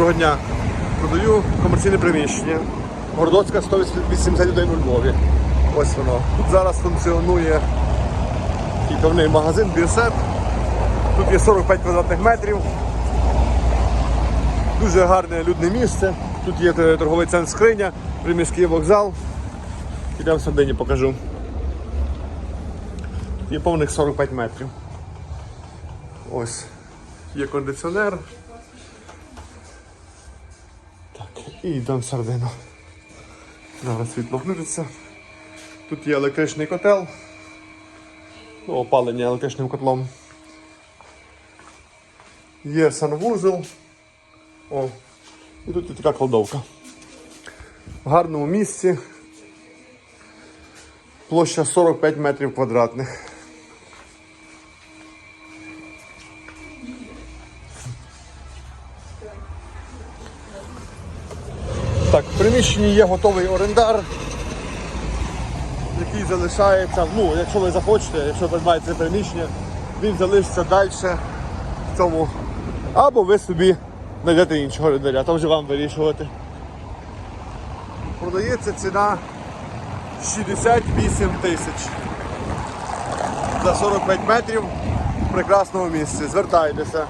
Доброго дня. Продаю комерційне приміщення. Городоцька 181 у Львові. Ось воно. Тут зараз функціонує такий магазин Бірсет. Тут є 45 квадратних метрів. Дуже гарне людне місце. Тут є торговий центр скриня, приміський вокзал. Ідемо всередині покажу. Є повних 45 метрів. Ось. Є кондиціонер. І йдемо всередину. Зараз світло включиться. Тут є електричний котел. Ну, опалення електричним котлом. Є санвузол. О, і тут є така кладовка. В гарному місці. Площа 45 метрів квадратних. Так, в приміщенні є готовий орендар, який залишається, ну, якщо ви захочете, якщо ви це приміщення, він залишиться далі в цьому. Або ви собі знайдете іншого орендаря, то вже вам вирішувати. Продається ціна 68 тисяч за 45 метрів в прекрасному місці. Звертайтеся.